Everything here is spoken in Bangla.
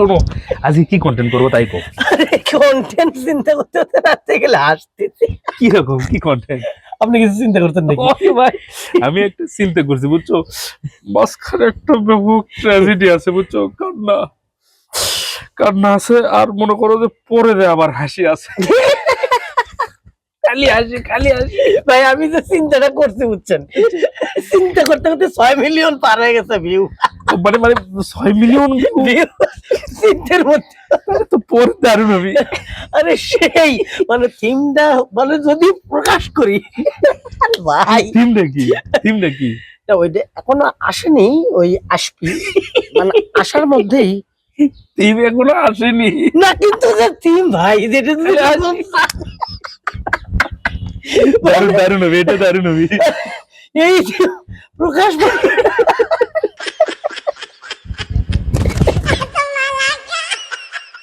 শোনো আজকে কি কন্টেন্ট করব তাই কো কন্টেন্ট চিন্তা করতে করতে রাতে গেলে হাসতেছি। কি রকম? কি কন্টেন্ট আপনি কিছু চিন্তা করতেন নাকি? ভাই আমি একটা চিন্তা করছি বুঝছ? মাঝখানে একটা ব্যাপক ট্র্যাজেডি আছে বুঝছ? কান্না। কান্না আছে আর মনে করো যে পরে দেয় আবার হাসি আছে। খালি হাসি খালি হাসি। ভাই আমি যে চিন্তাটা করছি বুঝছেন? চিন্তা করতে করতে ছয় মিলিয়ন পার হয়ে গেছে ভিউ মানে মানে ছয় মিলিয়ন ভিউ মধ্যে। তো আরে সেই মানে থিমটা মানে যদি প্রকাশ করি ভাই। থিমটা কি? থিমটা কি? না, ওইটা এখনও আসেনি ওই আসবি। মানে আসার মধ্যেই। থিম এখনও আসেনি। না কিন্তু যে থিম ভাই যেটা দারুণ দারুণ হবে এটা দারুণ হবে এই প্রকাশ